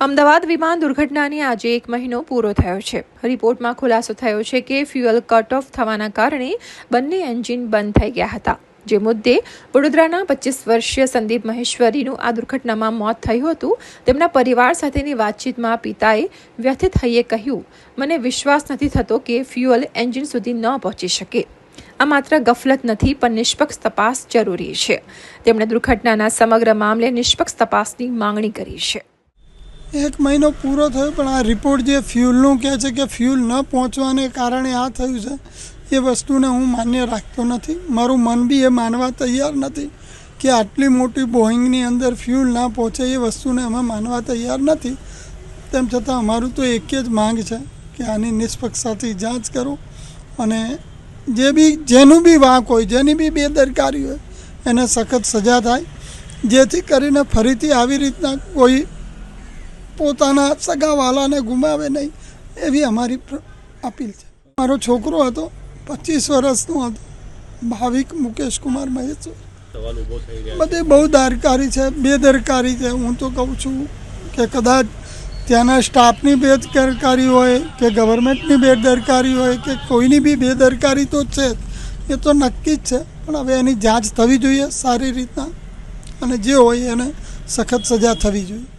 અમદાવાદ વિમાન દુર્ઘટનાની આજે એક મહિનો પૂરો થયો છે. રિપોર્ટમાં ખુલાસો થયો છે કે ફ્યુઅલ કટ ઓફ થવાના કારણે બંને એન્જિન બંધ થઈ ગયા હતા. જે મુદ્દે વડોદરાના પચીસ વર્ષીય સંદીપ મહેશ્વરીનું આ દુર્ઘટનામાં મોત થયું હતું. તેમના પરિવાર સાથેની વાતચીતમાં પિતાએ વ્યથિત થઈએ કહ્યું, મને વિશ્વાસ નથી થતો કે ફ્યુઅલ એન્જિન સુધી ન પહોંચી શકે. આ માત્ર ગફલત નથી, પણ નિષ્પક્ષ તપાસ જરૂરી છે. તેમણે દુર્ઘટનાના સમગ્ર મામલે નિષ્પક્ષ તપાસની માંગણી કરી છે. એક મહિનો પૂરો થયો, પણ આ રિપોર્ટ જે ફ્યુલનું કહે છે કે ફ્યુલ ન પહોંચવાને કારણે આ થયું છે, એ વસ્તુને હું માન્ય રાખતો નથી. મારું મન બી એ માનવા તૈયાર નથી કે આટલી મોટી બોઈંગની અંદર ફ્યુલ ના પહોંચે એ વસ્તુને અમે માનવા તૈયાર નથી. તેમ છતાં અમારું તો એક જ માંગ છે કે આની નિષ્પક્ષતાથી જાંચ કરો અને જે બી, જેનું બી વાંક હોય, જેની બી બેદરકારી હોય, એને સખત સજા થાય. જેથી કરીને ફરીથી આવી રીતના કોઈ પોતાના સગાવાલાને ગુમાવે નહીં એવી અમારી અપીલ છે. મારો છોકરો હતો પચીસ વર્ષનો હતો ભાવિક મુકેશ કુમાર મહેશ્વર બધી બહુ દારકારી છે બેદરકારી છે. હું તો કહું છું કે કદાચ ત્યાંના સ્ટાફની બેદરકારી હોય કે ગવર્મેન્ટની બેદરકારી હોય કે કોઈની બી બેદરકારી તો છે જ. એ તો નક્કી જ છે. પણ હવે એની જાંચ થવી જોઈએ સારી રીતના. અને જે હોય એને સખત સજા થવી જોઈએ.